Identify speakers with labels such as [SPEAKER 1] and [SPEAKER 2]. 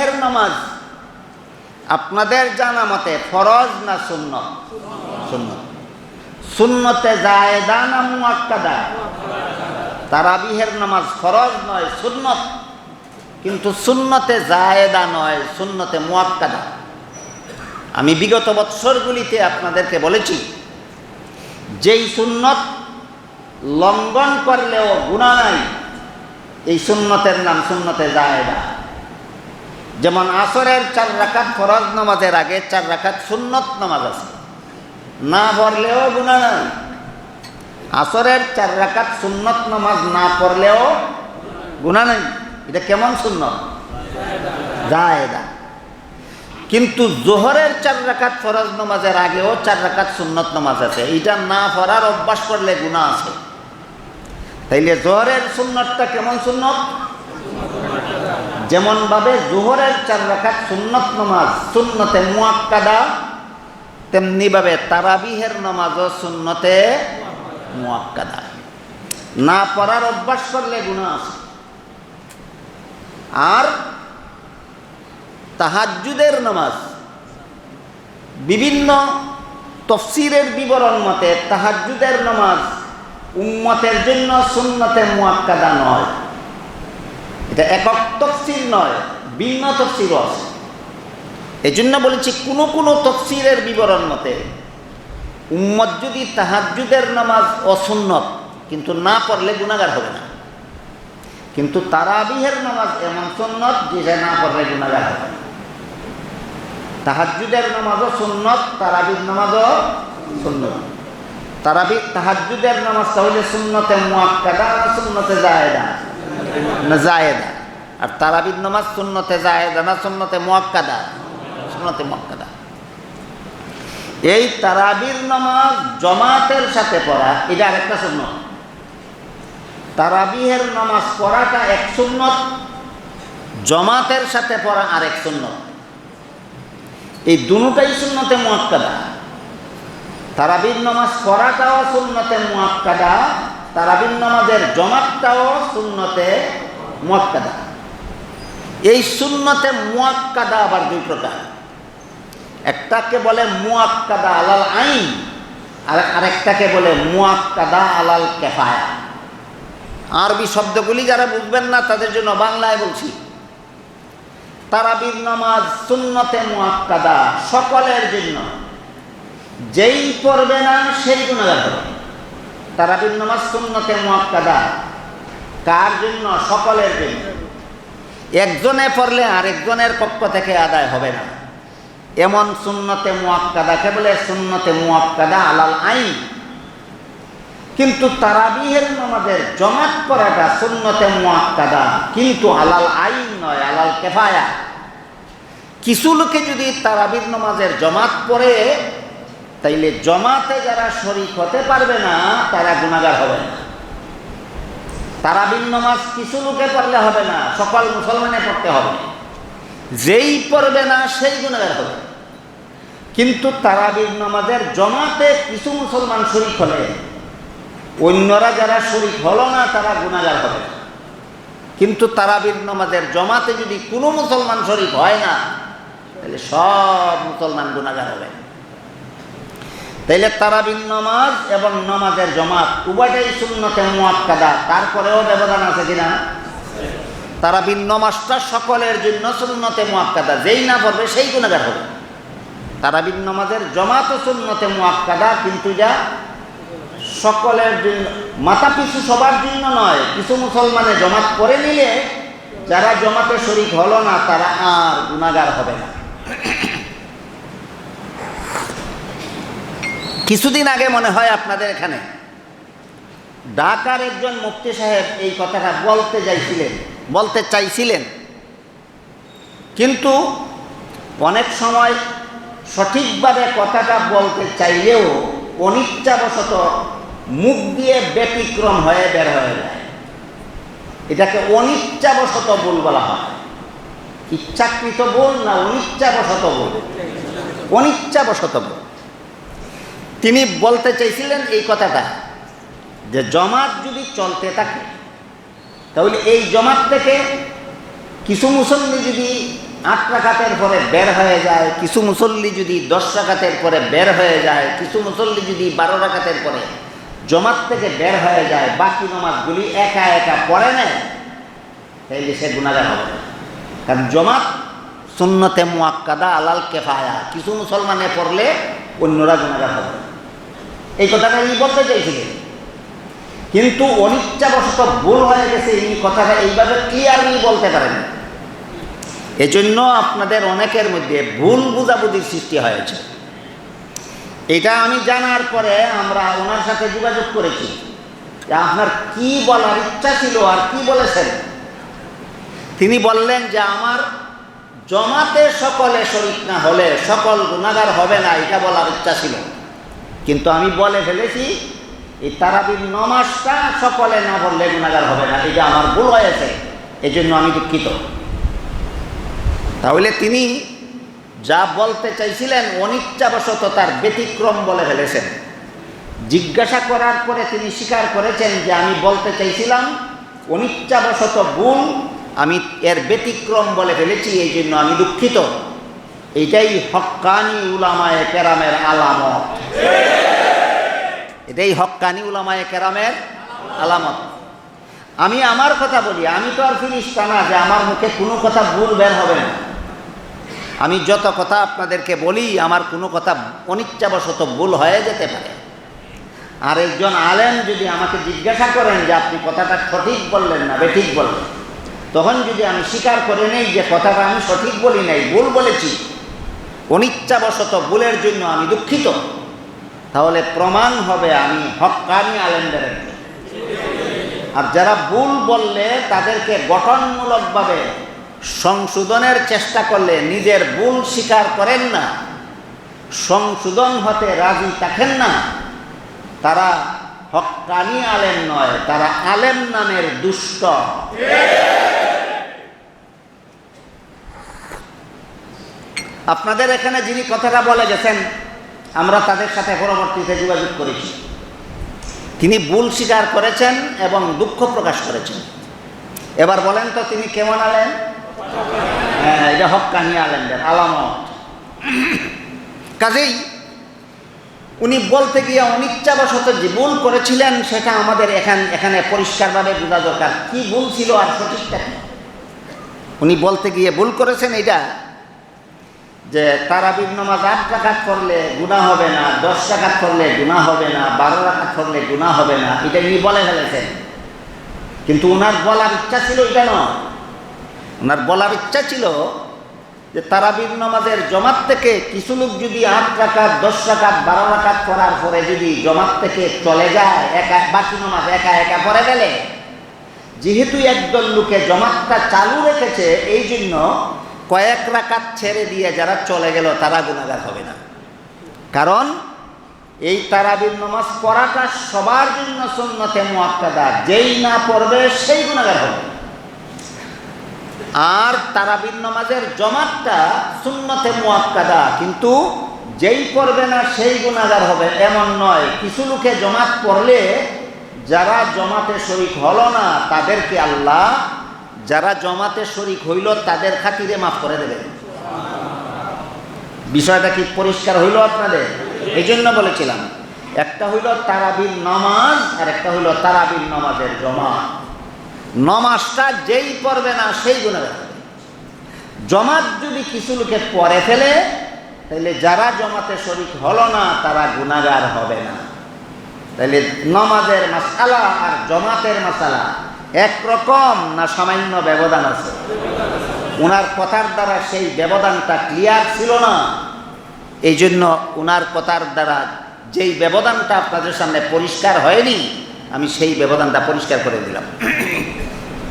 [SPEAKER 1] নামাজ। আপনাদের জানা মতে ফরজ না সুন্নত? সুন্নত। সুন্নতে জায়দা না মুয়াক্কাদা তারাবিহের নামাজ ফরজ নয়, সুন্নত। কিন্তু সুন্নতে জায়দা নয়, সুন্নতে মুয়াক্কাদা আমি বিগত বৎসরগুলিতে আপনাদেরকে বলেছি, যেই সুন্নত লঙ্ঘন করলেও গুণা নাই, এই সুন্নতের নাম সুন্নতে জায়দা। যেমন আসরের চার রাকাত ফরজ নামাজের আগে চার রাকাত সুন্নত নামাজ আছে। না পড়লেও গুণা নাই। আসরের চার রাকাত সুন্নত নামাজ না পড়লেও গুণা নাই। এটা কেমন সুন্নত? কিন্তু জোহরের চার রাকাত ফরজ নামাজের আগেও চার রাকাত সুন্নত নামাজ আছে। এটা না পড়ার অভ্যাস করলে গুণা আছে। তাইলে জোহরের সুন্নতটা কেমন সুন্নত? যেমনভাবে জোহরের চার রাকাত সুন্নত নামাজ, সুন্নতে মুয়াক্কাদা, তেমনিভাবে তারাবিহের নামাজও সুন্নতে মুয়াক্কাদা। না পড়ার অভ্যাস করলে গুণা আছে। আর তাহাজ্জুদের নামাজ, বিভিন্ন তফসিরের বিবরণ মতে তাহাজ্জুদের নামাজ উম্মতের জন্য সুন্নতে মুয়াক্কাদা নয়। এটা একক তফসির নয় ভিন্ন তফসিরও আছে। এই জন্য বলেছি, কোনো কোনো তফসিরের বিবরণ মতে, উম্মত যদি তাহাজ্জুদের নামাজ অসুন্নত, কিন্তু না পড়লে গুণাগার হবে না। কিন্তু তারাবিহের নামাজ এমন সুন্নত যেটা না পড়লে গুণাগার হবে না। তাহাজ্জুদের নামাজও সুন্নত তারাবির নামাজও সুন্নত তারাবি তাহাজ্জুদের নামাজ তাহলে সুন্নতে মুয়াক্কাদা সুন্নতে জায়েদা না জায়েদা। আর তারাবির নামাজ সুন্নতে জায়েদা না সুন্নতে মুয়াক্কাদা? সুন্নতে মুয়াক্কাদা। এই তারাবির নামাজ জমাতের সাথে পড়া, এটা আরেকটা সুন্নত। তারাবিহের নামাজ পড়াটা এক সুন্নত, জমাতের সাথে পড়া আরেক সুন্নত। এই দুটাই সুন্নতে মুয়াক্কাদা। তারাবির নামাজ পড়াটাও সুন্নতে মুয়াক্কাদা তারাবির নামাজের জমাতটাও শূন্যতে মুয়াক্কাদা। এই শূন্যতে মুয়াক্কাদা আবার দুই প্রকার। একটাকে বলে মুয়াক্কাদা আলাল আইন, আর আরেকটাকে বলে মুয়াক্কাদা আলাল কেফায়া। আরবি শব্দগুলি যারা বুঝবেন না, তাদের জন্য বাংলায় বলছি। তারাবির নামাজ সুন্নতে মুয়াক্কাদা সকলের জন্য। যেই পড়বে না, সেই গুণাগার হবে। তারাবির নামাজ সুন্নতে মুয়াক্কাদা। কার জন্য? সকলের জন্য। একজনে পড়লে আরেকজনের পক্ষ থেকে আদায় হবে না। এমন সুন্নতে মুয়াক্কাদাকে বলে? সুন্নতে মুয়াক্কাদা আলাল আইন। কিন্তু তারাবিহের নামাজের জমাত করাটা সুন্নতে মুয়াক্কাদা। কিন্তু আলাল আইন নয়, আলাল কেফায়া। কিছু লোকে যদি তারাবির নামাজের জমাত পড়ে তাইলে জমাতে যারা শরিক হতে পারবে না, তারা গুণাগার হবে না। তারাবির নামাজ কিছু লোকে পড়লে হবে না, সকল মুসলমানে পড়তে হবে। যেই পড়বে না, সেই গুণাগার হবে। কিন্তু তারাবির নামাজের জমাতে কিছু মুসলমান শরিক হলে, অন্যরা যারা শরিক হলো না, তারা গুণাগার হবে। কিন্তু তারাবির নামাজের জমাতে যদি কোনো মুসলমান শরিক হয় না, তাহলে সব মুসলমান গুণাগার হবে। তাইলে তারাবির নামাজ এবং নামাজের জমাত উভয়টাই শূন্যতে মুয়াক্কাদা তারপরেও ব্যবধান আছে কিনা তারাবির নামাজটা সকলের জন্য শূন্যতে মুয়াক্কাদা যেই না পড়বে সেই গুণাগার হবে। তারাবির নামাজের জমাতও শূন্যতে মুয়াক্কাদা কিন্তু যা সকলের জন্য মাথা পিছু সবার জন্য নয়, কিছু মুসলমানে জমাত করে নিলে যারা জমাতে শরিক হলো না, তারা আর গুণাগার হবে না। কিছুদিন আগে মনে হয় আপনাদের এখানে। ঢাকার একজন মুফতি সাহেব এই কথাটা বলতে চাইছিলেন বলতে চাইছিলেন। কিন্তু অনেক সময় সঠিকভাবে কথাটা বলতে চাইলেও অনিচ্ছাবশত মুখ দিয়ে ব্যতিক্রম হয়ে বের হয়ে যায়। এটাকে অনিচ্ছাবশত ভুল বলা হয়। ইচ্ছাকৃত বল না অনিচ্ছাবশত বল অনিচ্ছাবশত বল তিনি বলতে চাইছিলেন এই কথাটা, যে জমাত যদি চলতে থাকে, তাহলে এই জমাত থেকে কিছু মুসল্লি যদি আট রাকাতের পরে বের হয়ে যায়, কিছু মুসল্লি যদি দশ রাকাতের পরে বের হয়ে যায়, কিছু মুসল্লি যদি বারো রাকাতের পরে জমাত থেকে বের হয়ে যায়, বাকি নমাজগুলি একা একা পড়ে নেয়, তাইলে সে গুণাগার হবে কারণ জমাত সুন্নতে মুয়াক্কাদা আলাল কেফায়া, কিছু মুসলমানে পড়লে অন্যরা গুণাগার হবে। এই কথাটা এই বলতে চাইছিলেন কিন্তু অনিচ্ছাবশত ভুল হয়ে গেছে এই কথাটা এইভাবে ক্লিয়ারলি বলতে পারেন। এজন্য আপনাদের অনেকের মধ্যে ভুল বুঝাবুঝির সৃষ্টি হয়েছে। এটা আমি জানার পরে আমরা ওনার সাথে যোগাযোগ করেছি। যে আপনার কি বলার ইচ্ছা ছিল আর কি বলেছেন? তিনি বললেন যে, আমার জমাতে সকলে শরিক না হলে সকল গুণাগার হবে না। এটা বলার ইচ্ছা ছিল। কিন্তু আমি বলে ফেলেছি, এই তারাবির নমাজটা সকলে না বললে গুণাগার হবে না এটা আমার ভুল হয়েছে এই জন্য আমি দুঃখিত। তাহলে তিনি যা বলতে চাইছিলেন অনিচ্ছাবশত তার ব্যতিক্রম বলে ফেলেছেন। জিজ্ঞাসা করার পরে তিনি স্বীকার করেছেন যে আমি বলতে চাইছিলাম, অনিচ্ছাবশত ভুল, আমি এর ব্যতিক্রম বলে ফেলেছি, এই জন্য আমি দুঃখিত। এটাই হক্কানি উলামায়ে কেরামের আলামত। এটাই হক্কানি উলামায়ে কেরামের আলামত। আমি আমার কথা বলি, আমি তো আর ফিরিস্তা না যে আমার মুখে কোনো কথা ভুল বের হবে না। আমি যত কথা আপনাদেরকে বলি, আমার কোনো কথা অনিচ্ছাবশত ভুল হয়ে যেতে পারে। আর একজন আলেম যদি আমাকে জিজ্ঞাসা করেন যে আপনি কথাটা সঠিক বললেন না, বেঠিক বললেন, তখন যদি আমি স্বীকার করে নেই যে কথাটা আমি সঠিক বলি নাই, ভুল বলেছি অনিচ্ছাবশত ভুলের জন্য আমি দুঃখিত তাহলে প্রমাণ হবে আমি হক্কানি আলেমদের। আর যারা ভুল বললে তাদেরকে গঠনমূলকভাবে সংশোধনের চেষ্টা করলে নিজের ভুল স্বীকার করেন না, সংশোধন হতে রাজি থাকেন না, তারা হক্কানি আলেম নয়, তারা আলেম নামের দুষ্ট আপনাদের এখানে যিনি কথাটা বলে গেছেন, আমরা তাদের সাথে পরবর্তীতে যোগাযোগ করেছি তিনি ভুল স্বীকার করেছেন এবং দুঃখ প্রকাশ করেছেন। এবার বলেন তো তিনি কেমন আলেন? হ্যাঁ এটা হক্কানি আলেনদের, আলামত। কাজেই উনি বলতে গিয়ে অনিচ্ছাবশত যে ভুল করেছিলেন, সেটা আমাদের এখান, এখানে পরিষ্কারভাবে বোঝা দরকার। কি ভুল ছিল আর সঠিকটা উনি বলতে গিয়ে ভুল করেছেন, এটা যে তারাবির নামাজ আট টাকাত করলে গুণা হবে না, দশ টাকাত করলে গুণা হবে না, বারো টাকাত করলে গুণা হবে না, এটা উনি বলে ফেলেছেন। কিন্তু ওনার বলার ইচ্ছা ছিল এটা নয়। ওনার বলার ইচ্ছা ছিল যে তারাবির নামাজের জমাত থেকে কিছু লোক যদি আট টাকাত দশ টাকাত বারো টাকাত করার পরে যদি জমাত থেকে চলে যায়, একা, বাকি নামাজ একা একা পড়ে গেলে যেহেতু একদল লোকে জমাতটা চালু রেখেছে, এই জন্য কয়েক রাকাত ছেড়ে দিয়ে যারা চলে গেল, তারা গুণাগার হবে না। কারণ এই তারাবির নামাজ পড়াটা সবার জন্য সুন্নতে মুআক্কাদা। যেই না পড়বে, সেই গুণাগার হবে। আর তারাবির নামাজের জমাতটা সুন্নতে মুআক্কাদা। কিন্তু যেই পড়বে না, সেই গুণাগার হবে। এমন নয়, কিছু লোকে জমাত পড়লে যারা জমাতে শরিক হলো না, তাদেরকে আল্লাহ যারা জমাতে শরিক হইল, তাদের খাতিরে মাফ করে দেবেন বিষয়টা কি পরিষ্কার হইল আপনাদের? এই জন্য বলেছিলাম, একটা হইল তারাবির নামাজ আর একটা হইল তারাবির নামাজের জমা নমাজটা যেই পড়বে না, সেই গুণে জমাত যদি কিছু লোকে পরে ফেলে তাহলে যারা জমাতে শরিক হলো না, তারা গুণাগার হবে না। তাহলে নমাজের মাসালা আর জমাতের মাসালা একরকম না সামান্য ব্যবধান আছে? ওনার কথার দ্বারা সেই ব্যবধানটা ক্লিয়ার ছিল না। এই জন্য ওনার কথার দ্বারা যেই ব্যবধানটা আপনাদের সামনে পরিষ্কার হয়নি, আমি সেই ব্যবধানটা পরিষ্কার করে দিলাম।